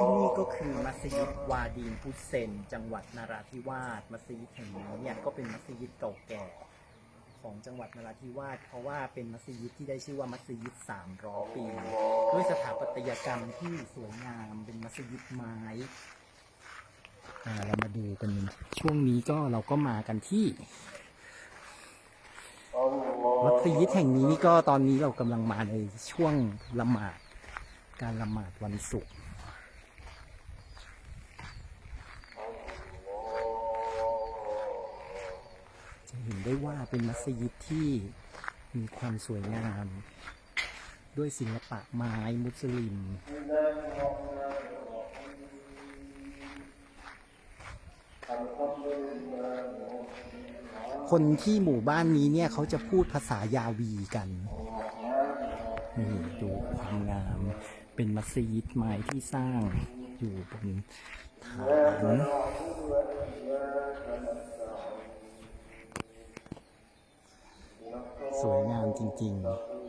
ที่นี่ก็คือมัสยิดวาดีนพุเซน จังหวัดนาราธิวาสมัสยิดแห่งนี้เนี่ยก็เป็นมัสยิดเก่าแก่ของจังหวัดนาราธิวาสเพราะว่าเป็นมัสยิดที่ได้ชื่อว่ามัสยิด300ปี ด้วยสถาปัตยกรรมที่สวยงามเป็นมัสยิดไม้เรามาดูกันช่วงนี้ก็เราก็มากันที่มัสยิดแห่งนี้ก็ตอนนี้เรากำลังมาในช่วงละหมาดการละหมาดวันศุกร์ เห็นได้ว่าเป็นมัสยิดที่มีความสวยงาม ด้วยศิลปะไม้มุสลิมคนที่หมู่บ้านนี้เนี่ยเขาจะพูดภาษายาวีกัน นี่ดูความงาม เป็นมัสยิดไม้ที่สร้างอยู่บนฐาน สวยงามจริง ๆ